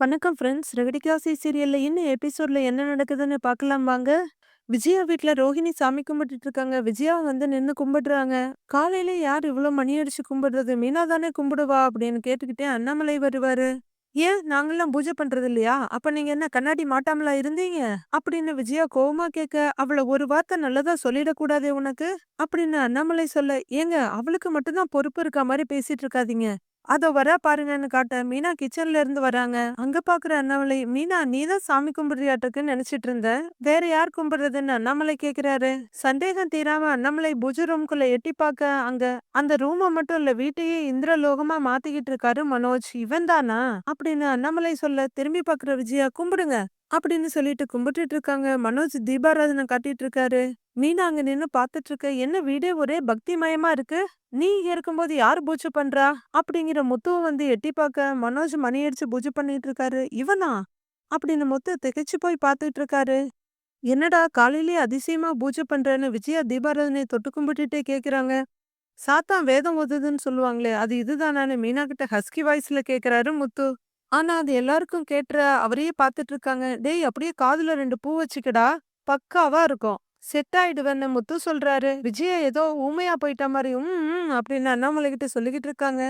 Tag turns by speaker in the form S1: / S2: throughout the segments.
S1: வணக்கம் ஃப்ரெண்ட்ஸ். ரெகடிகாசி சீரியல்ல இன்னும் எபிசோட்ல என்ன நடக்குதுன்னு பார்க்கலாம் வாங்க. விஜயா வீட்டில் ரோஹிணி சாமி கும்பிட்டுட்டு இருக்காங்க. விஜயா வந்து நின்று கும்பிடுறாங்க. காலையில யார் இவ்வளோ மணி அடிச்சு கும்பிடுறது? மீனா தானே கும்பிடுவா அப்படின்னு கேட்டுக்கிட்டே அண்ணாமலை வருவாரு. ஏன் நாங்கலாம் பூஜை பண்றது இல்லையா? அப்ப நீங்க என்ன கண்ணாடி மாட்டாமலா இருந்தீங்க? அப்படின்னு விஜயா கோவமா கேட்க, அவளை ஒரு வார்த்தை நல்லதா சொல்லிடக்கூடாதே உனக்கு? அப்படின்னு அண்ணாமலை சொல்ல, ஏங்க அவளுக்கு மட்டும் தான் பொறுப்பு இருக்கா மாதிரி பேசிட்டு இருக்காதீங்க. அதோ வர பாருங்கன்னு காட்ட மீனா கிச்சன்ல இருந்து வராங்க. அங்க பாக்குற அண்ணாமலை, மீனா நீ தான் சாமி கும்பிடுறியாட்டுக்குன்னு நினைச்சிட்டு இருந்தேன். வேற யார் கும்பிடுறதுன்னு அண்ணாமலை கேக்குறாரு. சந்தேகம் தீராம அண்ணாமலை பூஜை ரூம்குள்ள எட்டி பார்க்க அங்க அந்த ரூமை மட்டும் இல்ல வீட்டையே இந்திரலோகமா மாத்திக்கிட்டு இருக்காரு மனோஜ். இவன் தானா? அப்படின்னு அண்ணாமலை சொல்ல திரும்பி பாக்குற விஜயா கும்பிடுங்க அப்படின்னு சொல்லிட்டு கும்பிட்டுட்டு இருக்காங்க. மனோஜ் தீபாராதனை காட்டிட்டு இருக்காரு. மீனா அங்க நின்னு பாத்துட்டு இருக்க. என்ன வீடே ஒரே பக்தி மயமா இருக்கு? நீ இங்க இருக்கும்போது யார் பூஜை பண்றா? அப்படிங்கிற முத்துவ வந்து எட்டி பார்க்க மனோஜ் மணி அடிச்சு பூஜை பண்ணிட்டு இருக்காரு. இவனா? அப்படின்னு முத்து திகைச்சு போய் பார்த்துட்டு இருக்காரு. என்னடா காலையிலேயே அதிசயமா பூஜை பண்றேன்னு விஜயா தீபாராதனை தொட்டு கும்பிட்டுட்டே கேக்குறாங்க. சாத்தான் வேதம் ஒதுதுன்னு சொல்லுவாங்களே அது இதுதானான்னு மீனா கிட்ட ஹஸ்கி வாய்ஸ்ல கேக்குறாரு முத்து. ஆனா அது எல்லாருக்கும் கேட்டுற அவரையே பார்த்துட்டு இருக்காங்க. டேய் அப்படியே காதுல ரெண்டு பூ வச்சுக்கடா. பக்காவா இருக்கும். செட் ஆயிடுவேன்னு முத்து சொல்றாரு. விஜயா ஏதோ ஊமையா போயிட்ட மாதிரி உம் அப்படின்னு அண்ணாமலை கிட்ட சொல்லிக்கிட்டு இருக்காங்க.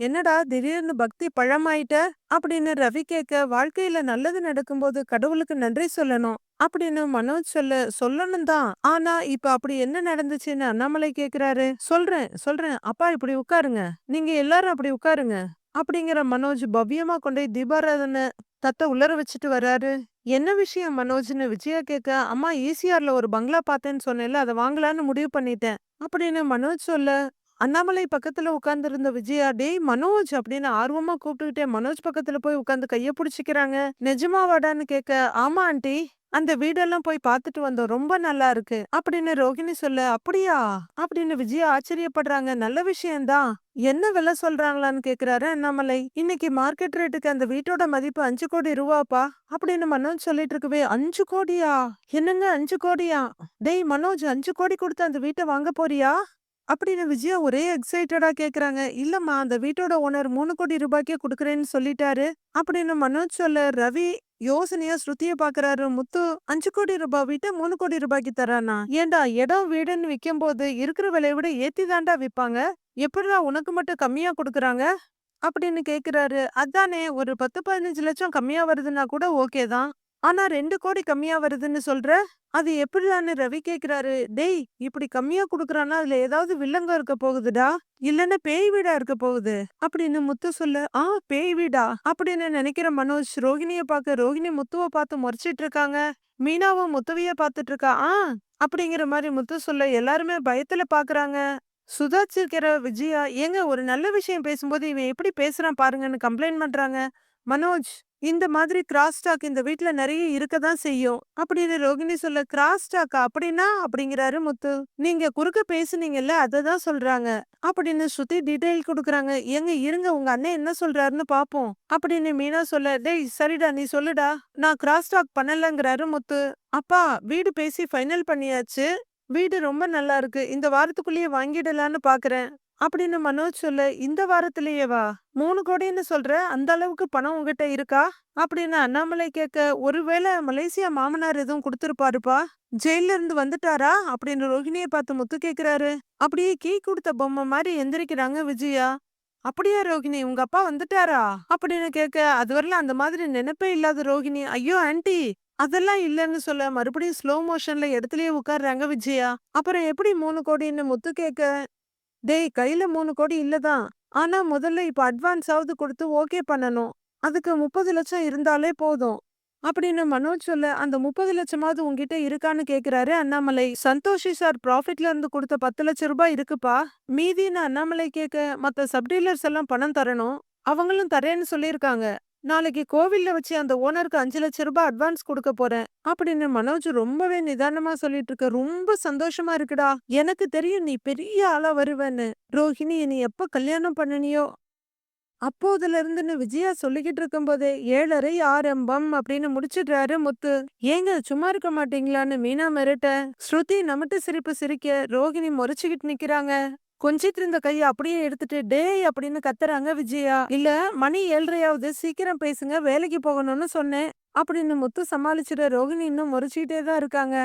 S1: என்னடா திடீர்னு பக்தி பழமாயிட்ட அப்படின்னு ரவி கேட்க வாழ்க்கையில நல்லது நடக்கும்போது கடவுளுக்கு நன்றி சொல்லணும் அப்படின்னு மனோஜ் சொல்ல சொல்லணும் தான் ஆனா இப்ப அப்படி என்ன நடந்துச்சுன்னு அண்ணாமலை கேக்குறாரு சொல்றேன் சொல்றேன் அப்பா இப்படி உட்காருங்க நீங்க எல்லாரும் அப்படி உட்காருங்க அப்படிங்கிற மனோஜ் பவ்யமா கொண்டு போய் தீபாராதனை தத்த உள்ளர வச்சுட்டு வராரு என்ன விஷயம் மனோஜ்னு விஜயா கேட்க அம்மா ஈசிஆர்ல ஒரு பங்களா பார்த்தேன்னு சொன்னேன்ல அதை வாங்கலான்னு முடிவு பண்ணிட்டேன். அப்படின்னு மனோஜ் சொல்ல அண்ணாமலை பக்கத்துல உட்கார்ந்திருந்த விஜயா டேய் மனோஜ் அப்படின்னு ஆர்வமா கூப்பிட்டுக்கிட்டே மனோஜ் பக்கத்துல போய் உட்காந்து கைய பிடிச்சிக்கிறாங்க. நிஜமாவாடான்னு கேட்க ஆமா ஆண்டி. அந்த வீடெல்லாம் போய் பார்த்துட்டு வந்தோம். ரொம்ப நல்லா இருக்கு. அப்படின்னு ரோகிணி சொல்ல அப்படியா? அப்படின்னு விஜயா ஆச்சரியப்படுறாங்க. நல்ல விஷயம்தான். என்ன விலை சொல்றாங்களான்னு கேக்குறாரு அண்ணாமலை. இன்னைக்கு மார்க்கெட் ரேட்டுக்கு அந்த வீட்டோட மதிப்பு அஞ்சு கோடி ரூபாப்பா? அப்படின்னு மனோஜ் சொல்லிட்டு இருக்கவே அஞ்சு கோடியா? என்னங்க அஞ்சு கோடியா? டேய் மனோஜ் அஞ்சு கோடி கொடுத்து அந்த வீட்டை வாங்க போறியா? அப்படின்னு விஜயா ஒரே எக்ஸைட்டடா கேக்குறாங்க. இல்லம்மா அந்த வீட்டோட ஓனர் மூணு கோடி ரூபாய்க்கே கொடுக்குறேன்னு சொல்லிட்டாரு. அப்படின்னு மனோஜ் சொல்ல ரவி யோசனையா ஸ்ருதிய பாக்குறாரு. முத்து அஞ்சு கோடி ரூபாய் வீட்டு மூணு கோடி ரூபாய்க்கு தரானா ஏண்டா இடம் வீடுன்னு விற்கும் போது இருக்கிற விலையை விட ஏத்தி தாண்டா விப்பாங்க? எப்படிடா உனக்கு மட்டும் கம்மியா கொடுக்குறாங்க? அப்படின்னு கேக்குறாரு. அதானே ஒரு பத்து பதினஞ்சு லட்சம் கம்மியா வருதுன்னா கூட ஓகே தான். ஆனா ரெண்டு கோடி கம்மியா வருதுன்னு சொல்ற? அது எப்படிலான்னு ரவி கேக்குறாரு. டேய் இப்படி கம்மியா குடுக்கறான்னா அதுல ஏதாவது வில்லங்கம் இருக்க போகுதுடா? இல்லன்னா பேய் வீடா இருக்க போகுது? அப்படின்னு முத்து சொல்ல ஆ பேய் வீடா? அப்படின்னு நினைக்கிற மனோஜ் ரோகிணிய பாக்க ரோகிணி முத்துவ பார்த்து முறைச்சிட்டு இருக்காங்க. மீனாவும் முத்துவைய பார்த்துட்டு இருக்கா? ஆ? அப்படிங்கிற மாதிரி முத்து சொல்ல எல்லாருமே பயத்துல பாக்குறாங்க. சுதாச்சிருக்கிற விஜயா ஏங்க ஒரு நல்ல விஷயம் பேசும்போது இவன் எப்படி பேசுறான் பாருங்கன்னு கம்ப்ளைண்ட் பண்றாங்க. மனோஜ் இந்த மாதிரி கிராஸ் ஸ்டாக் இந்த வீட்ல நிறைய இருக்க தான் செய்யும். அப்படின்னு ரோகிணி சொல்ல கிராஸ்டாக்கா அப்படின்னா? அப்படிங்கிறாரு முத்து. நீங்க குறுக்க பேசுனீங்கல்ல அதை தான் சொல்றாங்க. அப்படின்னு ஸ்ருதி டீட்டெயில் கொடுக்குறாங்க. எங்க இருங்க உங்க அண்ணன் என்ன சொல்றாருன்னு பாப்போம். அப்படின்னு மீனா சொல்ல டேய் சரிடா நீ சொல்லுடா. நான் கிராஸ் டாக் பண்ணலங்கிறாரு முத்து. அப்பா வீடு பேசி ஃபைனல் பண்ணியாச்சு. வீடு ரொம்ப நல்லா இருக்கு. இந்த வாரத்துக்குள்ளேயே வாங்கிடலான்னு பாக்குறேன். அப்படின்னு மனோஜ் சொல்ல இந்த வாரத்திலேயேவா மூணு கோடின்னு சொல்ற அந்த அளவுக்கு பணம் உங்ககிட்ட இருக்கா? அப்படின்னு அண்ணாமலை கேட்க ஒருவேளை மலேசியா மாமனார் எதுவும் கொடுத்துருப்பாருப்பா? ஜெயில இருந்து வந்துட்டாரா? அப்படின்னு ரோஹிணியை பார்த்து முத்து கேக்குறாரு அப்படியே கீ கொடுத்த பொம்மை மாதிரி எந்திரிக்கிறாங்க விஜயா. அப்படியா ரோகிணி உங்க அப்பா வந்துட்டாரா? அப்படின்னு கேட்க அதுவரையில அந்த மாதிரி நினைப்பே இல்லாத ரோகிணி ஐயோ ஆன்டி அதெல்லாம் இல்லைன்னு சொல்ல மறுபடியும் ஸ்லோ மோஷன்ல இடத்துலயே உட்கார்றாங்க விஜயா. அப்புறம் எப்படி மூணு கோடின்னு? முத்து கேட்க டேய் கையில மூணு கோடி இல்லதான் ஆனா முதல்ல இப்ப அட்வான்ஸாவது கொடுத்து ஓகே பண்ணணும். அதுக்கு முப்பது லட்சம் இருந்தாலே போதும். அப்படின்னு மனோஜ் சொல்ல அந்த முப்பது லட்சமாவது உங்ககிட்ட இருக்கான்னு கேக்குறாரு அண்ணாமலை. சந்தோஷி சார் ப்ராஃபிட்ல இருந்து கொடுத்த பத்து லட்சம் ரூபாய் இருக்குப்பா. மீதின்னு அண்ணாமலை கேட்க மத்த சப்டீலர்ஸ் எல்லாம் பணம் தரணும். அவங்களும் தரேன்னு சொல்லியிருக்காங்க. நாளைக்கு கோவில்ல வச்சு அந்த ஓனருக்கு அஞ்சு லட்சம் ரூபாய் அட்வான்ஸ் கொடுக்க போறேன் அப்படின்னு மனோஜ் ரொம்பவே நிதானமா சொல்லிட்டு இருக்க. ரொம்ப சந்தோஷமா இருக்குடா. எனக்கு தெரியும் நீ பெரிய ஆளா வருவேன்னு. ரோஹிணி நீ எப்ப கல்யாணம் பண்ணனியோ? அப்போதுல இருந்துன்னு விஜயா சொல்லிக்கிட்டு இருக்கும்போதே ஏழரை ஆரம்பம் அப்படின்னு முடிச்சிடுறாரு முத்து. ஏங்க சும்மா இருக்க மாட்டீங்களான்னு மீனா மிரட்ட. ஸ்ருதி நமட்டு சிரிப்பு சிரிக்க ரோகிணி முறைச்சுக்கிட்டு நிக்கிறாங்க. கொஞ்சிட்டு இருந்த கையை அப்படியே எடுத்துட்டு டேய் அப்படின்னு கத்துறாங்க விஜயா. இல்ல மணி ஏழ்றையாவது சீக்கிரம் பேசுங்க வேலைக்கு போகணும்னு சொன்னேன். அப்படின்னு முத்து சமாளிச்சிட ரோகிணி இன்னும் முறைச்சிட்டே தான் இருக்காங்க.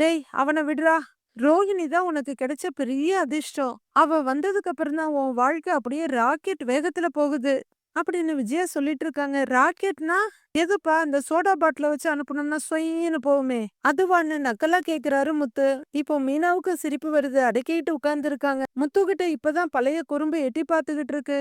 S1: டேய் அவனை விடுறா. ரோகிணி தான் உனக்கு கிடைச்ச பெரிய அதிர்ஷ்டம். அவ வந்ததுக்கு அப்புறம் தான் உன் வாழ்க்கை அப்படியே ராக்கெட் வேகத்துல போகுது. அப்படின்னு விஜயா சொல்லிட்டு இருக்காங்க ராக்கெட்னா எதுப்பா இந்த சோடா பாட்டில வச்சு அனுப்பணும்னா சொயின்னு போவுமே அதுவான்னு நக்கலா கேக்குறாரு முத்து. இப்போ மீனாவுக்கு சிரிப்பு வருது. அடக்கிட்டு உட்கார்ந்து இருக்காங்க முத்து கிட்ட இப்பதான் பழைய குறும்பு எட்டி பார்த்துக்கிட்டு இருக்கு.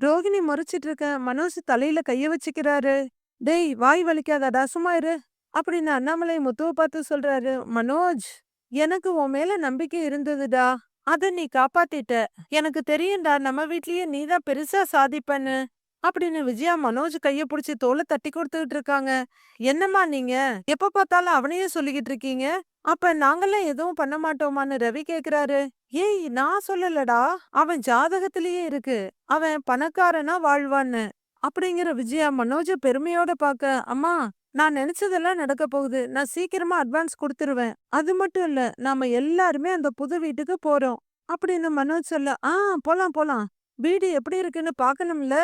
S1: ரோகிணி முறைச்சிட்டு இருக்க. மனோஜ் தலையில கைய வச்சுக்கிறாரு. டேய் வாய் வலிக்காதடா. சும்மா இரு. அப்படின்னு அண்ணாமலை முத்துவை பார்த்து சொல்றாரு. மனோஜ் எனக்கு உன் மேல நம்பிக்கை இருந்ததுடா. அத நீ காப்பாத்திட்ட. எனக்கு தெரியும்டா நம்ம வீட்லயே நீதான் பெருசா சாதிப்பன்னு. அப்படின்னு விஜயா மனோஜ் கைய புடிச்சு தோலை தட்டி கொடுத்துக்கிட்டு இருக்காங்க. என்னம்மா நீங்க? எப்ப பார்த்தாலும் அவனையே சொல்லிக்கிட்டு இருக்கீங்க? அப்ப நாங்கெல்லாம் எதுவும் பண்ண மாட்டோமான்னு ரவி கேக்குறாரு. ஏய் நான் சொல்லலடா. அவன் ஜாதகத்திலேயே இருக்கு. அவன் பணக்காரனா வாழ்வான்னு. அப்படிங்கிற விஜயா மனோஜ பெருமையோட பாக்க அம்மா நான் நினைச்சதெல்லாம் நடக்க போகுது. நான் சீக்கிரமா அட்வான்ஸ் கொடுத்துருவேன். அது மட்டும் இல்ல நாம எல்லாருமே அந்த புது வீட்டுக்கு போறோம். அப்படின்னு மனோஜ் சொல்ல ஆ போலாம் போலாம். வீடு எப்படி இருக்குன்னு பாக்கணும்ல?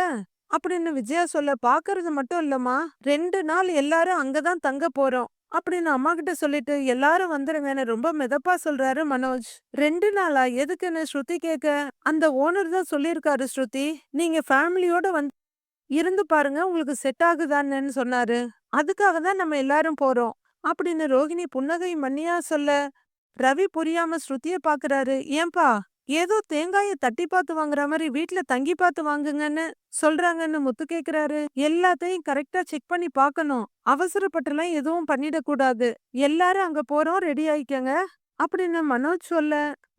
S1: அப்படின்னு விஜயா சொல்ல பாக்குறது மட்டும் இல்லம்மா. ரெண்டு நாள் எல்லாரும் அங்கதான் தங்க போறோம். அப்படின்னு அம்மா கிட்ட சொல்லிட்டு எல்லாரும் வந்துருங்கன்னு ரொம்ப மிதப்பா சொல்றாரு மனோஜ். ரெண்டு நாளா? எதுக்குன்னு? ஸ்ருதி கேக்க அந்த ஓனர் தான் சொல்லியிருக்காரு ஸ்ருதி. நீங்க ஃபேமிலியோட வந்து இருந்து பாருங்க உங்களுக்கு செட் ஆகுதான்னு சொன்னாரு. அதுக்காக தான் நம்ம எல்லாரும் போறோம். அப்படின்னு ரோகிணி புன்னகை மன்னியா சொல்ல ரவி புரியாம ஸ்ருதிய பாக்குறாரு. ஏன்பா ஏதோ தேங்காய தட்டி பார்த்து வாங்குற மாதிரி வீட்ல தங்கி பார்த்து வாங்குங்கன்னு சொல்றாங்கன்னு முத்து கேக்குறாரு. எல்லாத்தையும் கரெக்டா செக் பண்ணி பார்க்கணும் அவசரப்பட்டுலாம் எதுவும் பண்ணிடக்கூடாது. எல்லாரும் அங்க போறோம் ரெடி ஆயிக்கங்க. அப்படின்னு மனோஜ் சொல்ல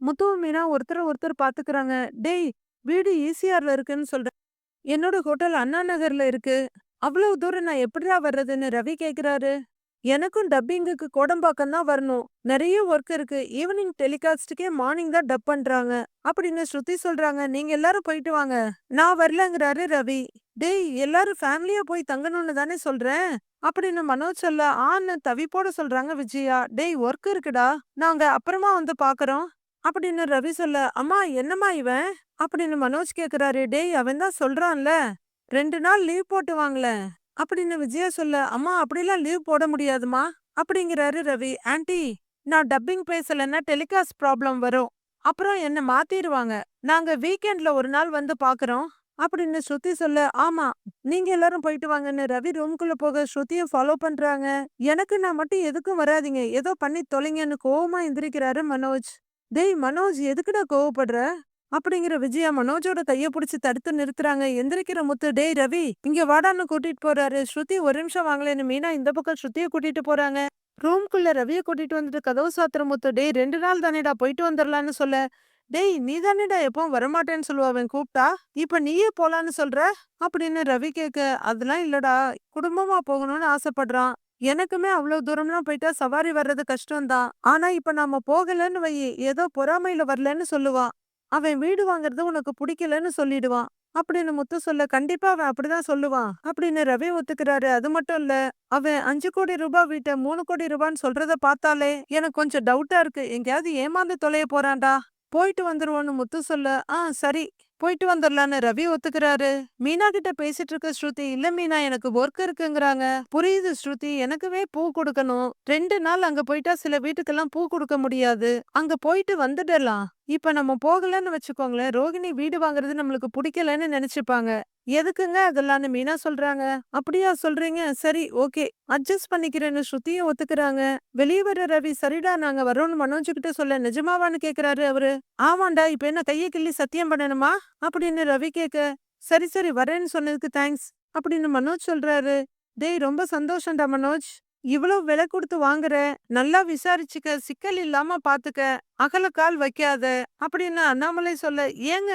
S1: முத்துவும் மீனா ஒருத்தர் ஒருத்தர் பாத்துக்கிறாங்க. டேய் வீடு ஈசிஆர்ல இருக்குன்னு சொல்றேன் என்னோட ஹோட்டல் அண்ணா நகர்ல இருக்கு. அவ்வளவு தூரம் நான் எப்படிடா வர்றதுன்னு ரவி கேக்குறாரு. எனக்கும் டப்பிங்குக்கு கோடம்பாக்கம் தான் வரணும். நிறைய ஒர்க் இருக்கு. ஈவினிங் டெலிகாஸ்டுக்கே மார்னிங் தான் டப் பண்றாங்க. அப்படின்னு ஸ்ருதி சொல்றாங்க. நீங்க எல்லாரும் போயிட்டு வாங்க. நான் வரலங்கிறாரு ரவி. டேய் எல்லாரும் ஃபேமிலியா போய் தங்கணும்னு தானே சொல்றேன். அப்படின்னு மனோஜ் சொல்ல ஆன்னு தவிப்போட சொல்றாங்க விஜயா. டேய் ஒர்க் இருக்குடா. நாங்க அப்புறமா வந்து பாக்குறோம். அப்படின்னு ரவி சொல்ல அம்மா என்னம்மா இவன்? அப்படின்னு மனோஜ் கேக்குறாரு. டேய் அவன் தான் சொல்றான்ல. ரெண்டு நாள் லீவ் போட்டு வாங்கல அப்படின்னு விஜயா சொல்ல அம்மா அப்படிலாம் லீவ் போட முடியாதுமா அப்படிங்கிறாரு ரவி. ஆன்ட்டி நான் டப்பிங் பேசலன்னா டெலிகாஸ்ட் ப்ராப்ளம் வரும். அப்புறம் என்ன மாத்திடுவாங்க. நாங்க வீக்கெண்ட்ல ஒரு நாள் வந்து பாக்குறோம் அப்படின்னு ஸ்ருதி சொல்ல ஆமா நீங்க எல்லாரும் போயிட்டு வாங்கன்னு ரவி ரூம்குள்ள போக ஸ்ருதியும் ஃபாலோ பண்றாங்க. எனக்கு நான் மட்டும் எதுக்கும் வராதீங்க. ஏதோ பண்ணி தொலைங்கன்னு கோவமா எந்திரிக்கிறாரு மனோஜ். டேய் மனோஜ் எதுக்குடா கோவப்படுற? அப்படிங்கிற விஜயா மனோஜோட கைய பிடிச்சி தடுத்து நிறுத்துறாங்க. எந்திரிக்கிற முத்து டேய் ரவி இங்க வாடான்னு கூட்டிட்டு போறாரு. ஸ்ருதி ஒரு நிமிஷம் வாங்கலன்னு மீனா இந்த பக்கம் ஸ்ருதிய கூட்டிட்டு போறாங்க. ரூம்குள்ள ரவியை கூட்டிட்டு வந்துட்டு கதவு சாத்திர முத்து டேய் ரெண்டு நாள் தானேடா போயிட்டு வந்துடலான்னு சொல்ல. டேய் நீ தானேடா எப்பவும் வரமாட்டேன்னு சொல்லுவாவன் கூப்பிட்டா இப்ப நீயே போலான்னு சொல்ற? அப்படின்னு ரவி கேட்க அதெல்லாம் இல்லடா. குடும்பமா போகணும்னு ஆசைப்படுறான். எனக்குமே அவ்வளவு தூரம்லாம் போயிட்டா சவாரி வர்றது கஷ்டம்தான். ஆனா இப்ப நாம போகலன்னு வை. ஏதோ பொறாமையில வரலன்னு சொல்லுவான் அவன் வீடு வாங்குறது உனக்கு பிடிக்கலன்னு சொல்லிடுவான். அப்படின்னு முத்து சொல்ல கண்டிப்பா அவன் அப்படிதான் சொல்லுவான் அப்படின்னு ரவி ஒத்துக்கிறாரு. அது மட்டும் இல்ல அவன் அஞ்சு கோடி ரூபாய் வீட்டை மூணு கோடி ரூபான்னு சொல்றத பார்த்தாலே எனக்கு கொஞ்சம் டவுட்டா இருக்கு. எங்கேயாவது ஏமாந்து தொலைய போறான்டா. போயிட்டு வந்துருவோன்னு முத்து சொல்ல ஆ சரி போயிட்டு வந்துடலான்னு ரவி ஒத்துக்கிறாரு. மீனா கிட்ட பேசிட்டு இருக்க ஸ்ருதி இல்ல மீனா எனக்கு ஒர்க் இருக்குங்கிறாங்க. புரியுது ஸ்ருதி எனக்குவே பூ கொடுக்கணும். ரெண்டு நாள் அங்க போயிட்டா சில வீட்டுக்கெல்லாம் பூ கொடுக்க முடியாது. அங்க போயிட்டு வந்துடலாம். இப்ப நம்ம போகலன்னு வச்சுக்கோங்களேன் ரோகிணி வீடு வாங்குறது நம்மளுக்கு பிடிக்கலன்னு நினைச்சுப்பாங்க. எதுக்குங்க அதெல்லாம்னு மீனா சொல்றாங்க? அப்படியா சொல்றீங்க. சரி ஓகே. அட்ஜஸ்ட் பண்ணிக்கிறேன்னு ஸ்ருதியும் ஒத்துக்கிறாங்க. வெளியே வர ரவி சரிடா நாங்க வரோம்னு மனோஜ் கிட்ட சொல்ல நிஜமாவான்னு கேக்குறாரு அவரு. ஆமாண்டா இப்ப என்ன கையை கிள்ளி சத்தியம் பண்ணணுமா? அப்படின்னு ரவி கேக்க சரி சரி வரேன்னு சொன்னதுக்கு தேங்க்ஸ் அப்படின்னு மனோஜ் சொல்றாரு. டேய் ரொம்ப சந்தோஷம்டா மனோஜ். இவ்வளவு விலை கொடுத்து வாங்குற நல்லா விசாரிச்சுக்க சிக்கல் இல்லாம பாத்துக்க அகலக்கால் வைக்காத அப்படின்னு அண்ணாமலை சொல்ல ஏங்க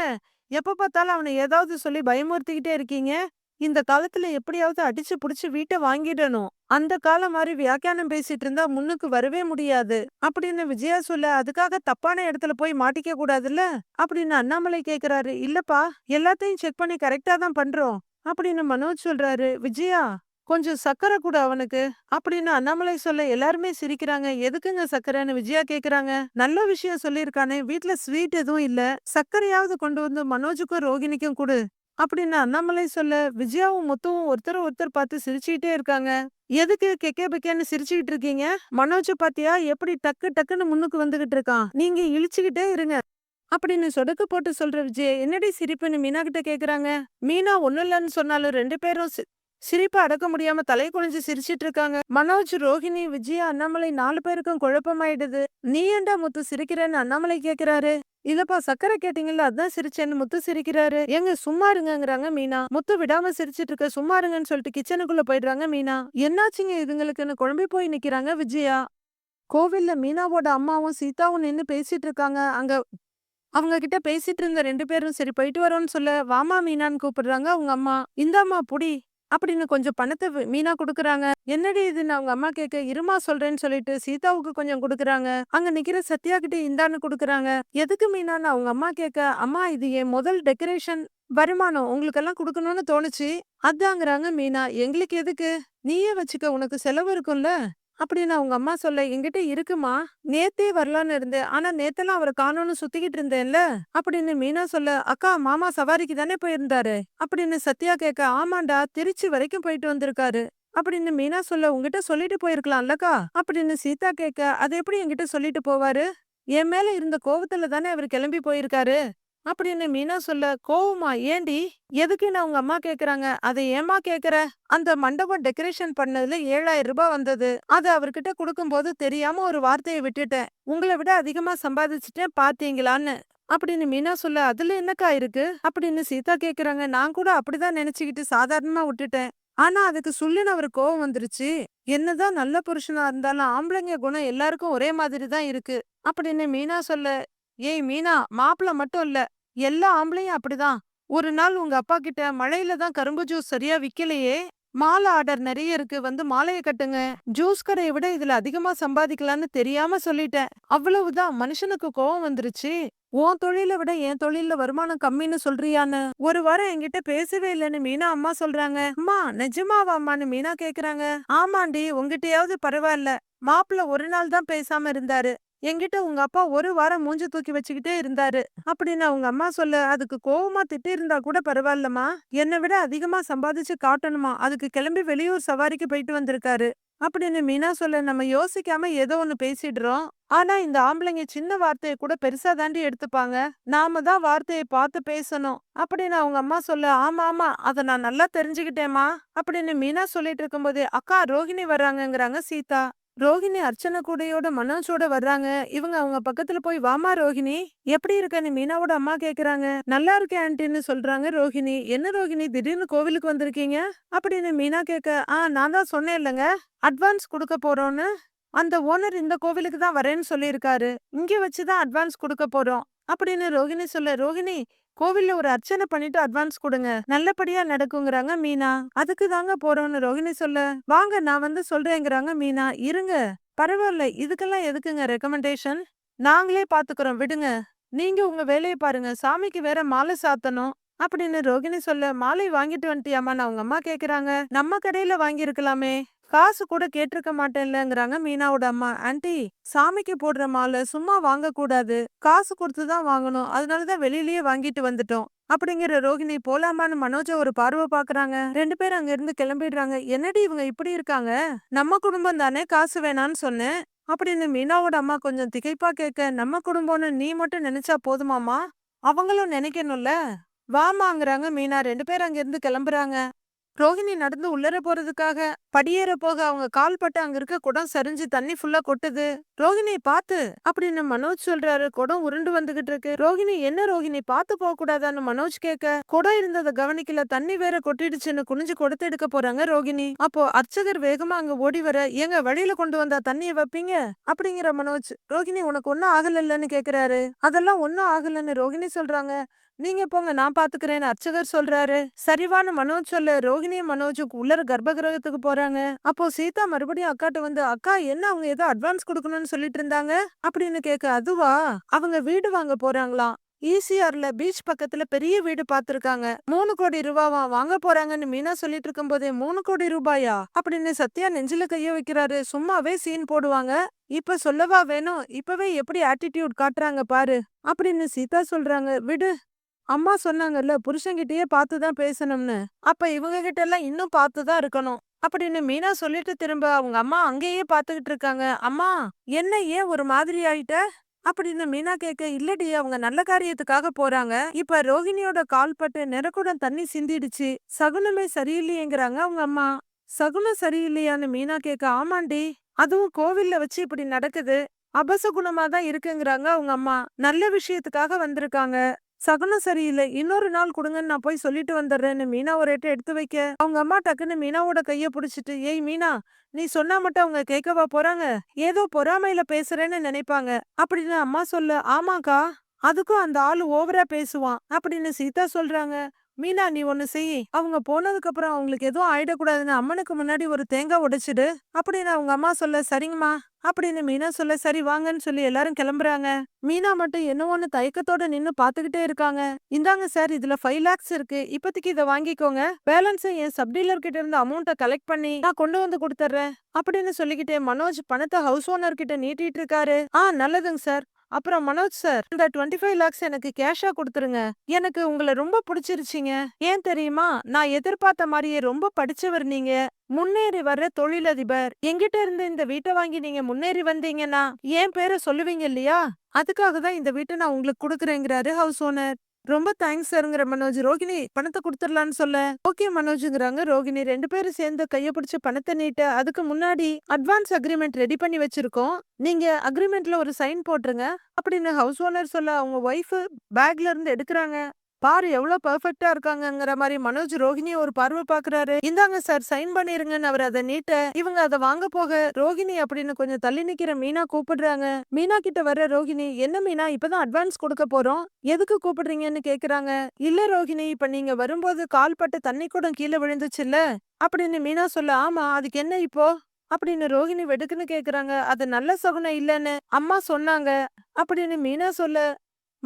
S1: எப்ப பார்த்தாலும் அவனை ஏதாவது சொல்லி பயமுறுத்திக்கிட்டே இருக்கீங்க? இந்த காலத்துல எப்படியாவது அடிச்சு புடிச்சு வீட்டை வாங்கிடணும். அந்த காலம் மாதிரி வியாக்கியானம் பேசிட்டு இருந்தா முன்னுக்கு வரவே முடியாது. அப்படின்னு விஜயா சொல்ல அதுக்காக தப்பான இடத்துல போய் மாட்டிக்க கூடாதுல்ல? அப்படின்னு அண்ணாமலை கேக்குறாரு. இல்லப்பா எல்லாத்தையும் செக் பண்ணி கரெக்டா தான் பண்றோம். அப்படின்னு மனோஜ் சொல்றாரு. விஜயா கொஞ்சம் சர்க்கரை கூட அவனுக்கு. அப்படின்னு அண்ணாமலை சொல்ல எல்லாருமே சிரிக்கிறாங்க. எதுக்குங்க சர்க்கரைன்னு விஜயா கேக்குறாங்க. நல்ல விஷயம் சொல்லியிருக்கானே. வீட்ல ஸ்வீட் எதுவும் இல்ல. சர்க்கரையாவது கொண்டு வந்து மனோஜுக்கும் ரோகிணிக்கும் கொடு. அப்படின்னு அண்ணாமலை சொல்ல விஜயாவும் முத்துவும் ஒருத்தர் ஒருத்தர் பார்த்து சிரிச்சுக்கிட்டே இருக்காங்க. எதுக்கு கெக்கே பெக்கேன்னு சிரிச்சுக்கிட்டு இருக்கீங்க? மனோஜ பாத்தியா? எப்படி டக்கு டக்குன்னு முன்னுக்கு வந்துகிட்டு இருக்கான்? நீங்க இழிச்சுக்கிட்டே இருங்க. அப்படின்னு சொடக்கு போட்டு சொல்ற விஜய் என்னடி சிரிப்புன்னு மீனா கிட்ட கேக்குறாங்க? மீனா ஒண்ணும் இல்லைன்னு சொன்னாலும் ரெண்டு பேரும் சி- சிரிப்பு அடக்க முடியாம தலை குனிஞ்சு சிரிச்சிட்டு இருக்காங்க. மனோஜ் ரோஹிணி விஜயா அண்ணாமலை நாலு பேருக்கும் குழப்பமாயிடுது. நீ ஏன்டா முத்து சிரிக்கிறேன்னு அண்ணாமலை கேக்குறாரு? இல்லப்பா சக்கரை கேட்டீங்கல்ல அதான் சிரிச்சேன்னு முத்து சிரிக்கிறாரு. எங்க சும்மா இருங்கிறாங்க மீனா. முத்து விடாம சிரிச்சிட்டு இருக்க சும்மா இருங்கன்னு சொல்லிட்டு கிச்சனுக்குள்ள போயிடுறாங்க மீனா. என்னாச்சுங்க இதுங்களுக்குன்னு? குழம்பி போய் நிக்கிறாங்க விஜயா. கோவில்ல மீனாவோட அம்மாவும் சீதாவும் நின்னு பேசிட்டு இருக்காங்க. அங்க அவங்க கிட்ட பேசிட்டு இருந்த ரெண்டு பேரும் சரி போயிட்டு வரோம்னு சொல்ல வாமா மீனான்னு கூப்பிடுறாங்க அவங்க அம்மா. இந்தாம்மா புடி. அப்படின்னு கொஞ்சம் பணத்தை மீனா குடுக்குறாங்க. என்னடி இதுன்னு அவங்க அம்மா கேட்க இருமா சொல்றேன்னு சொல்லிட்டு சீதாவுக்கு கொஞ்சம் குடுக்குறாங்க. அங்க நிக்கிற சத்யா கிட்ட இந்தான்னு கொடுக்குறாங்க. எதுக்கு மீனான்னு அவங்க அம்மா கேட்க அம்மா இது என் முதல் டெக்கரேஷன் வருமானம். உங்களுக்கெல்லாம் கொடுக்கணும்னு தோணுச்சு. அதாங்கிறாங்க மீனா. எங்களுக்கு எதுக்கு? நீயே வச்சுக்க. உனக்கு செலவு இருக்கும்ல. அப்படின்னு அவங்க அம்மா சொல்ல என்கிட்ட இருக்குமா? நேத்தே வரலான்னு இருந்தேன். ஆனா நேத்தெல்லாம் அவரை காணோம்னு சுத்திக்கிட்டு இருந்தேன்ல? அப்படின்னு மீனா சொல்ல அக்கா மாமா சவாரிக்கு தானே போயிருந்தாரு? அப்படின்னு சத்யா கேட்க ஆமாண்டா திருச்சி வரைக்கும் போயிட்டு வந்திருக்காரு. அப்படின்னு மீனா சொல்ல உங்ககிட்ட சொல்லிட்டு போயிருக்கலாம்லக்கா? அப்படின்னு சீதா கேட்க அது எப்படி என்கிட்ட சொல்லிட்டு போவாரு? என் மேல இருந்த கோவத்துல தானே அவர் கிளம்பி போயிருக்காரு? அப்படின்னு மீனா சொல்ல கோவமா? ஏண்டி எதுக்குன்னு அவங்க அம்மா கேக்குறாங்க? அதை ஏமா கேக்குற? அந்த மண்டபம் டெக்கரேஷன் பண்ணதுல ஏழாயிரம் ரூபாய் வந்தது. அது அவர்கிட்ட கொடுக்கும்போது தெரியாம ஒரு வார்த்தையை விட்டுட்டேன். உங்களை விட அதிகமா சம்பாதிச்சுட்டேன் பாத்தீங்களான்னு? அப்படின்னு மீனா சொல்ல அதுல என்னக்கா இருக்கு? அப்படின்னு சீதா கேக்குறாங்க. நான் கூட அப்படிதான் நினைச்சுக்கிட்டு சாதாரணமா விட்டுட்டேன். ஆனா அதுக்கு சொல்லுன்னு அவர் கோவம் வந்துருச்சு. என்னதான் நல்ல புருஷனா இருந்தாலும் ஆம்பளைங்க குணம் எல்லாருக்கும் ஒரே மாதிரி தான் இருக்கு. அப்படின்னு மீனா சொல்ல ஏய் மீனா மாப்பிள்ள மட்டும் இல்ல எல்லா ஆம்பளையும் அப்படிதான். ஒரு நாள் உங்க அப்பா கிட்ட மழையில தான் கரும்பு ஜூஸ் சரியா விக்கலையே மாலை ஆர்டர் நிறைய இருக்கு வந்து மாலைய கட்டுங்க. ஜூஸ் கடையை விட இதுல அதிகமா சம்பாதிக்கலாம்னு தெரியாம சொல்லிட்டேன். அவ்வளவுதான் மனுஷனுக்கு கோவம் வந்துருச்சு. உன் தொழிலை விட என் தொழில்ல வருமானம் கம்மின்னு சொல்றியான்னு. ஒரு வாரம் என்கிட்ட பேசவே இல்லைன்னு மீனா அம்மா சொல்றாங்க. அம்மா நிஜமாவா அம்மானு மீனா கேக்குறாங்க. ஆமாண்டி உங்ககிட்டயாவது பரவாயில்ல. மாப்பிள்ள ஒரு நாள் தான் பேசாம இருந்தாரு. என்கிட்ட உங்க அப்பா ஒரு வாரம் மூஞ்சி தூக்கி வச்சுக்கிட்டே இருந்தாரு. அப்படின்னு அவங்க அம்மா சொல்ல அதுக்கு கோவமா திட்டி இருந்தா கூட பரவாயில்லம்மா. என்னை விட அதிகமா சம்பாதிச்சு காட்டணுமா? அதுக்கு கிளம்பி வெளியூர் சவாரிக்கு போயிட்டு வந்திருக்காரு. அப்படின்னு மீனா சொல்ல நம்ம யோசிக்காம ஏதோ ஒண்ணு பேசிடுறோம். ஆனா இந்த ஆம்பளைங்க சின்ன வார்த்தையை கூட பெருசா தாண்டி எடுத்துப்பாங்க. நாம தான் வார்த்தையை பார்த்து பேசணும். அப்படின்னு அவங்க அம்மா சொல்ல ஆமா ஆமா அத நான் நல்லா தெரிஞ்சுக்கிட்டேம்மா. அப்படின்னு மீனா சொல்லிட்டு இருக்கும்போது அக்கா ரோஹிணி வர்றாங்கங்கிறாங்க சீதா. ரோஹிணி அர்ச்சனை கூடையோட மனோஜோட வர்றாங்க. இவங்க அவங்க பக்கத்துல போய் வாமா ரோஹிணி எப்படி இருக்கன்னு மீனாவோட அம்மா கேக்குறாங்க. நல்லா இருக்கேன் ஆன்ட்டின்னு சொல்றாங்க ரோஹிணி. என்ன ரோஹிணி திடீர்னு கோவிலுக்கு வந்திருக்கீங்க? அப்படின்னு மீனா கேட்க ஆ நான் தான் சொன்னேன் இல்லைங்க. அட்வான்ஸ் கொடுக்க போறோம்னு. அந்த ஓனர் இந்த கோவிலுக்கு தான் வரேன்னு சொல்லியிருக்காரு. இங்கே வச்சு தான் அட்வான்ஸ் கொடுக்க போறோம். அப்படின்னு ரோஹிணி சொல்ல ரோஹிணி கோவில்ல ஒரு அர்ச்சனை பண்ணிட்டு அட்வான்ஸ் கொடுங்க. நல்லபடியா நடக்குங்கிறாங்க மீனா. அதுக்கு தாங்க போறோம்னு ரோஹிணி சொல்ல வாங்க நான் வந்து சொல்றேங்கிறாங்க மீனா. இருங்க. பரவாயில்ல இதுக்கெல்லாம் எதுக்குங்க ரெக்கமெண்டேஷன் நாங்களே பாத்துக்கிறோம். விடுங்க. நீங்க உங்க வேலையை பாருங்க. சாமிக்கு வேற மாலை சாத்தணும். அப்படின்னு ரோகிணி சொல்ல மாலை வாங்கிட்டு வந்துட்டியாமான்னு அவங்க அம்மா கேக்குறாங்க. நம்ம கடையில வாங்கியிருக்கலாமே. காசு கூட கேட்டிருக்க மாட்டேன்லங்கிறாங்க மீனாவோட அம்மா. ஆன்டி சாமிக்கு போடுற மாலை சும்மா வாங்க கூடாது காசு கொடுத்து தான் வாங்கணும். அதனாலதான் வெளியிலயே வாங்கிட்டு வந்துட்டோம். அப்படிங்கிற ரோகிணி போலாமான்னு மனோஜ ஒரு பார்வை பாக்குறாங்க ரெண்டு பேரும் அங்க இருந்து கிளம்பிடுறாங்க. என்னடி இவங்க இப்படி இருக்காங்க? நம்ம குடும்பம் தானே காசு வேணான்னு சொன்னேன் அப்படின்னு மீனாவோட அம்மா கொஞ்சம் திகைப்பா கேட்க நம்ம குடும்பம்னு நீ மட்டும் நினைச்சா போதுமாமா அவங்களும் நினைக்கணும்ல? வாமாங்கிறாங்க மீனா. ரெண்டு பேரும் அங்க இருந்து கிளம்புறாங்க. ரோஹிணி நடந்து உள்ளர போறதுக்காக படியேற போக அவங்க கால் பட்டு அங்க இருக்க குடம் சரிஞ்சு தண்ணி ஃபுல்லா கொட்டுது. ரோஹிணி பாத்து அப்படின்னு மனோஜ் சொல்றாரு. குடம் உருண்டு வந்துகிட்டு இருக்கு. ரோஹிணி என்ன ரோஹிணி? பாத்து போக கூடாதான்னு மனோஜ் கேட்க குடம் இருந்ததை கவனிக்கல. தண்ணி வேற கொட்டிடுச்சுன்னு குனிஞ்சு கொடுத்து எடுக்க போறாங்க ரோகிணி அப்போ அர்ச்சகர் வேகமா அங்க ஓடி வர எங்க வழியில கொண்டு வந்தா தண்ணிய வைப்பீங்க? அப்படிங்கிற மனோஜ் ரோஹிணி உனக்கு ஒன்னும் ஆகலன்னு கேக்குறாரு. அதெல்லாம் ஒன்னும் ஆகலன்னு ரோகிணி சொல்றாங்க. நீங்க போங்க நான் பாத்துக்கிறேன்னு அர்ச்சகர் சொல்றாரு. சரிவான மனோஜ் சொல்ல ரோஹிணியும் மனோஜுக்கு உள்ளர கர்ப்பகிரகத்துக்கு போறாங்க. அப்போ சீதா மறுபடியும் அக்காட்ட வந்து அக்கா என்ன அவங்க ஏதோ அட்வான்ஸ் கொடுக்கணும்னு சொல்லிட்டு இருந்தாங்க? அப்படின்னு கேட்க அதுவா? அவங்க வீடு வாங்க போறாங்களாம் ஈசிஆர்ல பீச் பக்கத்துல பெரிய வீடு பாத்திருக்காங்க. மூணு கோடி ரூபாவா வாங்க போறாங்கன்னு மீனா சொல்லிட்டு இருக்கும் போதே மூணு கோடி ரூபாயா? அப்படின்னு சத்யா நெஞ்சில கைய வைக்கிறாரு. சும்மாவே சீன் போடுவாங்க. இப்ப சொல்லவா வேணும்? இப்பவே எப்படி ஆட்டிடியூட் காட்டுறாங்க பாரு அப்படின்னு சீதா சொல்றாங்க. விடு. அம்மா சொன்னாங்கல்ல புருஷன்கிட்டயே பார்த்துதான் பேசணும்னு. அப்ப இவங்க கிட்ட எல்லாம் இன்னும் பார்த்து தான் இருக்கணும். அப்படின்னு மீனா சொல்லிட்டு திரும்ப அவங்க அம்மா அங்கேயே பார்த்துக்கிட்டு இருக்காங்க. அம்மா என்ன ஏன் ஒரு மாதிரி ஆயிட்ட? அப்படின்னு மீனா கேட்க இல்லடி அவங்க நல்ல காரியத்துக்காக போறாங்க. இப்ப ரோகிணியோட கால் பட்டு நிறக்குடம் தண்ணி சிந்திடுச்சு. சகுனமே சரியில்லையேங்கிறாங்க அவங்க அம்மா. சகுனம் சரியில்லையான்னு மீனா கேட்க ஆமாண்டி அதுவும் கோவில்ல வச்சு இப்படி நடக்குது. அபசகுணமா தான் இருக்குங்கிறாங்க அவங்க அம்மா. நல்ல விஷயத்துக்காக வந்திருக்காங்க. சகுனம் சரியில்லை. இன்னொரு நாள் கொடுங்கன்னு நான் போய் சொல்லிட்டு வந்துடுறேன்னு மீனா ஒரு எட்டு எடுத்து வைக்க. அவங்க அம்மா டக்குன்னு மீனாவோட கைய புடிச்சிட்டு ஏய் மீனா நீ சொன்னா மட்டும் அவங்க கேட்கவா போறாங்க? ஏதோ பொறாமையில பேசுறேன்னு நினைப்பாங்க. அப்படின்னு அம்மா சொல்லு ஆமாக்கா அதுக்கும் அந்த ஆள் ஓவரா பேசுவான். அப்படின்னு சீதா சொல்றாங்க. மீனா நீ ஒண்ணு செய். அவங்க போனதுக்கு அப்புறம் அவங்களுக்கு எதுவும் ஆயிடக்கூடாதுன்னு அம்மனுக்கு முன்னாடி ஒரு தேங்காய் உடைச்சிடு. அப்படின்னு அவங்க அம்மா சொல்ல சரிங்கம்மா. அப்படின்னு மீனா சொல்ல சரி வாங்கன்னு சொல்லி எல்லாரும் கிளம்புறாங்க. மீனா மட்டும் என்ன ஒண்ணு தயக்கத்தோட நின்னு பாத்துக்கிட்டே இருக்காங்க. இந்தாங்க சார் இதுல ஃபைவ் லேக்ஸ் இருக்கு. இப்போதைக்கு இதை வாங்கிக்கோங்க. பேலன்ஸை என் சப் டீலர் கிட்ட இருந்து அமௌண்ட்டை கலெக்ட் பண்ணி நான் கொண்டு வந்து கொடுத்துட்றேன். அப்படின்னு சொல்லிக்கிட்டே மனோஜ் பணத்தை ஹவுஸ் ஓனர் கிட்ட நீட்டிட்டு இருக்காரு. ஆ நல்லதுங்க சார். அப்புறம் மனோஜ் சார் இந்த டுவெண்ட்டி ஃபைவ் லேக்ஸ் எனக்கு கேஷா கொடுத்துருங்க. எனக்கு உங்களை ரொம்ப பிடிச்சிருச்சிங்க. ஏன் தெரியுமா? நான் எதிர்பார்த்த மாதிரியே ரொம்ப படிச்சவர் நீங்க. முன்னேறி வர்ற தொழிலதிபர். எங்கிட்ட இருந்து இந்த வீட்டை வாங்கி நீங்க முன்னேறி வந்தீங்கன்னா என் பேரை சொல்லுவீங்க இல்லையா? அதுக்காக தான் இந்த வீட்டை நான் உங்களுக்கு கொடுக்குறேங்கிறாரு ஹவுஸ் ஓனர். ரொம்ப தேங்க்ஸ் சார்ங்கிற மனோஜ். ரோகிணி பணத்தை கொடுத்துடலான்னு சொல்ல? ஓகே மனோஜுங்கிறாங்க. ரோகிணி ரெண்டு பேரும் சேர்ந்து கைய பிடிச்சு பணத்தை நீட்ட அதுக்கு முன்னாடி அட்வான்ஸ் அக்ரிமெண்ட் ரெடி பண்ணி வச்சிருக்கோம். நீங்க அக்ரிமெண்ட்ல ஒரு சைன் போட்டுருங்க. அப்படின்னு ஹவுஸ் ஓனர் சொல்ல அவங்க ஒய்ஃப் பேக்ல இருந்து எடுக்கிறாங்க. பாரு எவ்வளவு பெர்ஃபெக்ட்டா இருக்காங்கங்கிற மாதிரி மனோஜ் ரோஹிணி ஒரு பார்வை பாக்குறாரு இந்தாங்க சார் சைன் பண்ணிருங்கன்னு அவர் அதை நீட்ட இவங்க அதை வாங்க போக ரோஹிணி அப்படின்னு கொஞ்சம் தள்ளி நிக்கிற மீனா கூப்பிடுறாங்க. மீனா கிட்ட வர ரோஹிணி என்ன மீனா இப்பதான் அட்வான்ஸ் கொடுக்க போறோம். எதுக்கு கூப்பிடுறீங்கன்னு கேக்குறாங்க. இல்ல ரோஹிணி இப்ப நீங்க வரும்போது கால் பட்டு தண்ணி கூட கீழே விழுந்துச்சுல்ல? அப்படின்னு மீனா சொல்ல ஆமா அதுக்கு என்ன இப்போ? அப்படின்னு ரோஹிணி வெடுக்குன்னு கேக்குறாங்க. அது நல்ல சகுனம் இல்லைன்னு அம்மா சொன்னாங்க. அப்படின்னு மீனா சொல்ல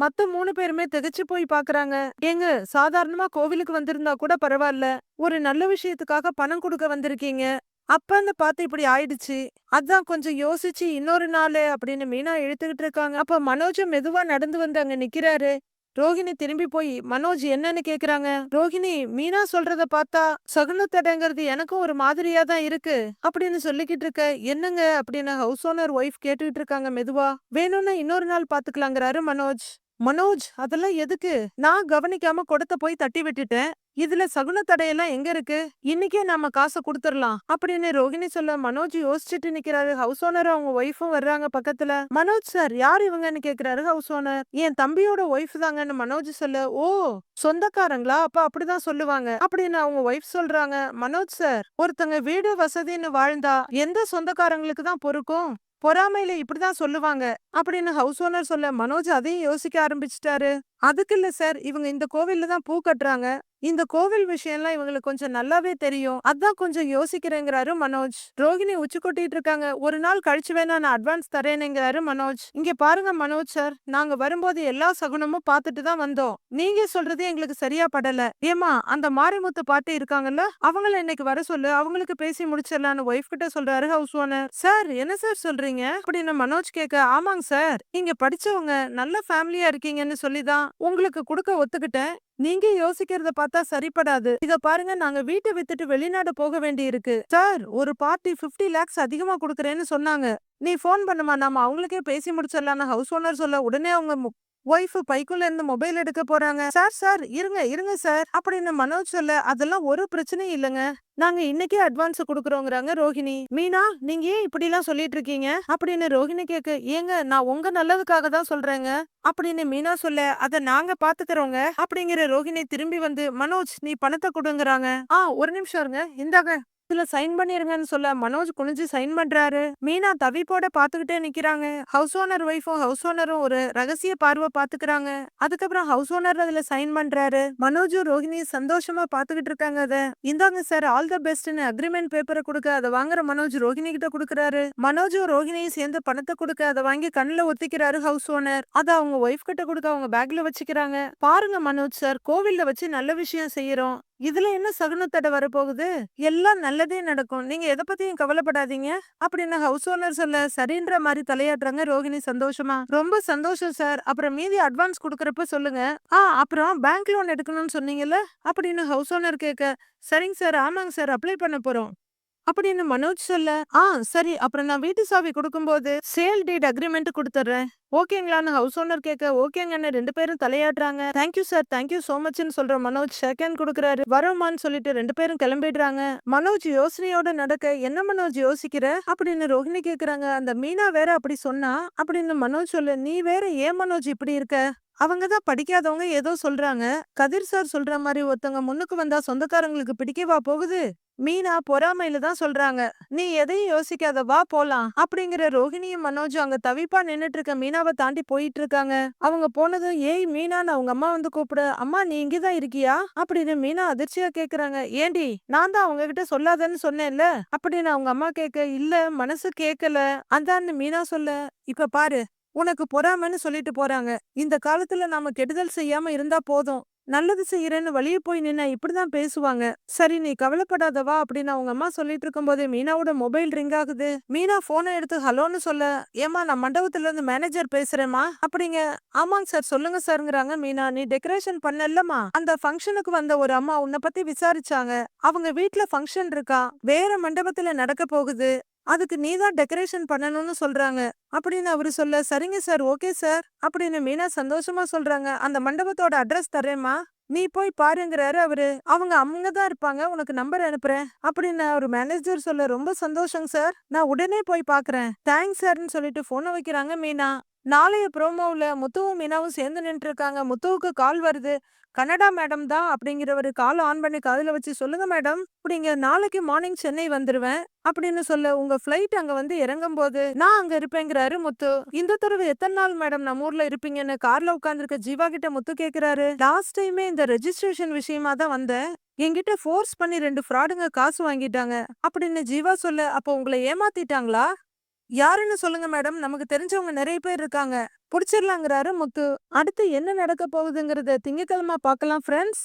S1: மத்த மூணு பேருமே திகைச்சு போய் பாக்குறாங்க. ஏங்க சாதாரணமா கோவிலுக்கு வந்திருந்தா கூட பரவாயில்ல ஒரு நல்ல விஷயத்துக்காக பணம் கொடுக்க வந்திருக்கீங்க. அப்பன்னு பார்த்து இப்படி ஆயிடுச்சு. அதான் கொஞ்சம் யோசிச்சு இன்னொரு நாள் அப்படின்னு மீனா இழுத்துக்கிட்டு இருக்காங்க. அப்ப மனோஜும் மெதுவா நடந்து வந்து அங்க நிக்கிறாரு. ரோஹிணி திரும்பி போய் மனோஜ் என்னன்னு கேக்குறாங்க? ரோஹிணி மீனா சொல்றத பார்த்தா சகுனத்தடைங்கிறது எனக்கும் ஒரு மாதிரியா தான் இருக்கு. அப்படின்னு சொல்லிக்கிட்டு இருக்க என்னங்க? அப்படின்னு ஹவுஸ் ஓனர் ஒய்ஃப் கேட்டுக்கிட்டு இருக்காங்க மெதுவா. வேணும்னா இன்னொரு நாள் பாத்துக்கலாங்கிறாரு மனோஜ். மனோஜ் அதெல்லாம் எதுக்கு? நான் கவனிக்காம கொடுத்த போய் தட்டி விட்டுட்டேன். இதுல சகுன தடையெல்லாம் எங்க இருக்கு? இன்னைக்கே நாம காசை கொடுத்துடலாம் அப்படின்னு ரோகிணி சொல்ல மனோஜ் யோசிச்சுட்டு நிக்கிறாரு. ஹவுஸ் ஓனர் அவங்க ஒய்ஃபும் வர்றாங்க பக்கத்துல. மனோஜ் சார் யார் இவங்கன்னு கேக்குறாரு ஹவுஸ் ஓனர் என் தம்பியோட ஒய்ஃப் தாங்கன்னு மனோஜ் சொல்ல ஓ சொந்தக்காரங்களா? அப்ப அப்படிதான் சொல்லுவாங்க. அப்படின்னு அவங்க ஒய்ஃப் சொல்றாங்க. மனோஜ் சார் ஒருத்தங்க வீடு வசதின்னு வாழ்ந்தா எந்த சொந்தக்காரங்களுக்கு தான் பொறுக்கும்? பொறாமையில இப்படிதான் சொல்லுவாங்க. அப்படின்னு ஹவுஸ் ஓனர் சொல்ல மனோஜ் அதையும் யோசிக்க ஆரம்பிச்சிட்டாரு. அதுக்கு இல்ல சார் இவங்க இந்த கோவில்ல தான் பூ கட்டுறாங்க. இந்த கோவில் விஷயம்லாம் இவங்களுக்கு கொஞ்சம் நல்லாவே தெரியும். அதான் கொஞ்சம் யோசிக்கிறேங்கிறாரு மனோஜ். ரோகிணி உச்சி கொட்டிட்டு இருக்காங்க. ஒரு நாள் கழிச்சு வேணா நான் அட்வான்ஸ் தரேனுங்கிறாரு மனோஜ். இங்க பாருங்க மனோஜ் சார். நாங்க வரும்போது எல்லா சகுனமும் பார்த்துட்டு தான் வந்தோம். நீங்க சொல்றது எங்களுக்கு சரியா படல. ஏமா அந்த மாரிமுத்து பாட்டி இருக்காங்கல்ல? அவங்கள இன்னைக்கு வர சொல்லு. அவங்களுக்கு பேசி முடிச்சிடலான்னு ஒய்ஃப் கிட்ட சொல்றாரு ஹவுஸ் ஓனர் சார் என்ன சார் சொல்றீங்க? அப்படின்னு மனோஜ் கேட்க ஆமாங்க சார். நீங்க படிச்சவங்க நல்ல ஃபேமிலியா இருக்கீங்கன்னு சொல்லிதான் உங்களுக்கு கொடுக்க ஒத்துக்கிட்டேன். நீங்க யோசிக்கிறத பார்த்தா சரிப்படாது. இத பாருங்க நாங்க வீட்டை வித்துட்டு வெளிநாடு போக வேண்டி இருக்கு சார் ஒரு பார்ட்டி 50 லேக்ஸ் அதிகமா குடுக்கறேன்னு சொன்னாங்க. நீ ஃபோன் பண்ணுமா? நாம அவங்களுக்கே பேசி முடிச்சிடலாம்னு ஹவுஸ் ஓனர் சொல்ல உடனே அவங்க ஒய்ஃப் பைக்குள்ள இருந்து மொபைல் எடுக்க போறாங்க. சார் சார் இருங்க இருங்க சார். அப்படின்னு மனோஜ் சொல்ல அதெல்லாம் ஒரு பிரச்சனையும் இல்லைங்க. நாங்க இன்னைக்கே அட்வான்ஸ் கொடுக்குறோங்கிறாங்க ரோஹிணி. மீனா நீங்க ஏன் இப்படி எல்லாம் சொல்லிட்டு இருக்கீங்க அப்படின்னு ரோஹிணி கேக்கு ஏங்க நான் உங்க நல்லதுக்காக தான் சொல்றேங்க. அப்படின்னு மீனா சொல்ல அத நாங்க பாத்துக்கிறோங்க. அப்படிங்கிற ரோஹிணி திரும்பி வந்து மனோஜ் நீ பணத்தை கொடுங்கறாங்க. ஆ ஒரு நிமிஷம் இருங்க. இந்தாங்க. இதுல சைன் பண்ணிருங்கன்னு சொல்ல மனோஜ் குனிஞ்சு சைன் பண்றாரு. மீனா தவிப்போட பாத்துக்கிட்டே நிக்கிறாங்க. ஹவுஸ் ஓனர் ஒய்ஃபும் ஹவுஸ் ஓனரும் ஒரு ரகசிய பார்வை பாத்துக்கிறாங்க. அதுக்கப்புறம் ஹவுஸ் ஓனர் அதுல சைன் பண்றாரு. மனோஜும் ரோஹிணி சந்தோஷமா பாத்துக்கிட்டு இருக்காங்க அத. இந்தாங்க சார் ஆல் த பெஸ்ட்னு அக்ரிமெண்ட் பேப்பரை கொடுக்க அதை வாங்குற மனோஜ் ரோஹிணி கிட்ட கொடுக்குறாரு. மனோஜும் ரோஹிணியும் சேர்ந்து பணத்தை கொடுக்க அதை வாங்கி கண்ணுல ஒத்திக்கிறாரு ஹவுஸ் ஓனர். அதை அவங்க ஒய்ஃப் கிட்ட கொடுக்க அவங்க பேக்ல வச்சுக்கிறாங்க. பாருங்க மனோஜ் சார் கோவில்ல வச்சு நல்ல விஷயம் செய்யறோம். இதுல என்ன சகுனத்தடை வரப்போகுது? எல்லாம் நல்லதே நடக்கும். நீங்க எதை பத்தியும் கவலைப்படாதீங்க. அப்படின்னு ஹவுஸ் ஓனர் சொல்ல சரின்ற மாதிரி தலையாடுறாங்க ரோகிணி சந்தோஷமா? ரொம்ப சந்தோஷம் சார். அப்புறம் மீதி அட்வான்ஸ் கொடுக்கறப்ப சொல்லுங்க. ஆ அப்புறம் பேங்க் லோன் எடுக்கணும்னு சொன்னீங்கல்ல? அப்படின்னு ஹவுஸ் ஓனர் கேட்க சரிங்க சார் ஆமாங்க சார் அப்ளை பண்ண போறோம். அப்படின்னு மனோஜ் சொல்ல ஆ சரி அப்புறம் நான் வீட்டு சாவி கொடுக்கும்போது சேல் டீட் அக்ரிமெண்ட் கொடுத்துட்றேன். ஓகேங்களான்னு ஹவுஸ் ஓனர் கேட்க ஓகேங்கன்னு ரெண்டு பேரும் தலையாடுறாங்க thank you sir thank you so மச்னு சொல்ற மனோஜ் செகண்ட் கொடுக்குறாரு. வரோமான்னு சொல்லிட்டு ரெண்டு பேரும் கிளம்பிடுறாங்க. மனோஜ் யோசனையோட நடக்க என்ன மனோஜ் யோசிக்கிற? அப்படின்னு ரோஹிணி கேக்குறாங்க. அந்த மீனா வேற அப்படி சொன்னா அப்படின்னு மனோஜ் சொல்லு நீ வேற ஏன் மனோஜ் இப்படி இருக்க? அவங்க தான் படிக்காதவங்க ஏதோ சொல்றாங்க. கதிர் சார் சொல்ற மாதிரி ஒருத்தவங்க முன்னுக்கு வந்தா சொந்தக்காரங்களுக்கு பிடிக்கவா போகுது. மீனா பொறாமையில தான் சொல்றாங்க. நீ எதையும் யோசிக்காத வா போலாம். அப்படிங்கிற ரோஹிணியும் மனோஜும் அங்க தவிப்பா நின்னுட்டு இருக்க மீனாவை தாண்டி போயிட்டு இருக்காங்க அவங்க போனதும் ஏய் மீனான்னு அவங்க அம்மா வந்து கூப்பிடு அம்மா நீ இங்கதான் இருக்கியா? அப்படின்னு மீனா அதிர்ச்சியா கேக்குறாங்க. ஏண்டி நான் தான் அவங்க கிட்ட சொல்லாதன்னு சொன்னேன்ல? அப்படின்னு அவங்க அம்மா கேட்க இல்ல மனசு கேட்கல அந்தான்னு மீனா சொல்ல இப்ப பாரு உனக்கு பொறாமைன்னு சொல்லிட்டு போறாங்க. இந்த காலத்துல நாம கெடுதல் செய்யாம இருந்தா போதும். நல்லது செய்யறேன்னு வழிய போய் நின்ன இப்படிதான் பேசுவாங்க. சரி நீ கவலைப்படாதவா அப்படின்னு அவங்க அம்மா சொல்லிட்டு இருக்கும்போது மீனாவோட மொபைல் ரிங் ஆகுது. மீனா போனை எடுத்து ஹலோன்னு சொல்ல. ஏமா நான் மண்டபத்துல இருந்து மேனேஜர் பேசுறேமா அப்படிங்க. ஆமாங்க சார் சொல்லுங்க சார்ங்கிறாங்க மீனா. நீ டெக்கரேஷன் பண்ணலமா அந்த ஃபங்க்ஷனுக்கு வந்த ஒரு அம்மா உன்னை பத்தி விசாரிச்சாங்க. அவங்க வீட்ல ஃபங்க்ஷன் இருக்கா? வேற மண்டபத்துல நடக்க போகுது. அதுக்கு நீதான் டெக்கரேஷன் பண்ணணும்னு சொல்றாங்க. அப்படின்னு அவரு சொல்ல சரிங்க சார் ஓகே சார் அப்படின்னு மீனா சந்தோஷமா சொல்றாங்க. அந்த மண்டபத்தோட அட்ரஸ் தரேம்மா நீ போய் பாருங்கிறாரு அவரு. அவங்க தான் இருப்பாங்க. உனக்கு நம்பர் அனுப்புறேன் அப்படின்னு அவர் மேனேஜர் சொல்ல ரொம்ப சந்தோஷங்க சார். நான் உடனே போய் பாக்குறேன். தேங்க்ஸ் சார்னு சொல்லிட்டு போனை வைக்கிறாங்க மீனா. நாளைய ப்ரோமோவில் முத்துவும் மீனாவும் சேர்ந்து நின்று இருக்காங்க. முத்துவுக்கு கால் வருது. கனடா மேடம் தான் அப்படிங்கிறவரு கால் ஆன் பண்ணி காதில் வச்சு சொல்லுங்க மேடம் அப்படிங்க நாளைக்கு மார்னிங் சென்னை வந்துருவேன் அப்படின்னு சொல்ல. உங்க ஃபிளைட் அங்க வந்து இறங்கும் போது நான் அங்க இருப்பேங்கிறாரு முத்து. இந்த தடவை எத்தனை நாள் மேடம் நம்ம ஊர்ல இருப்பீங்கன்னு கார்ல உட்காந்துருக்க ஜீவா கிட்ட முத்து கேக்குறாரு. லாஸ்ட் டைமே இந்த ரெஜிஸ்ட்ரேஷன் விஷயமா தான் வந்தேன். என்கிட்ட ஃபோர்ஸ் பண்ணி ரெண்டு ஃப்ராடுங்க காசு வாங்கிட்டாங்க அப்படின்னு ஜீவா சொல்ல. அப்போ உங்களை ஏமாத்திட்டாங்களா? யாருன்னு சொல்லுங்க மேடம். நமக்கு தெரிஞ்சவங்க நிறைய பேர் இருக்காங்க. பிடிச்சிடலாங்கிறாரு முத்து அடுத்து என்ன நடக்க போகுதுங்கிறத திங்கக்கிழமை பார்க்கலாம் ஃப்ரெண்ட்ஸ்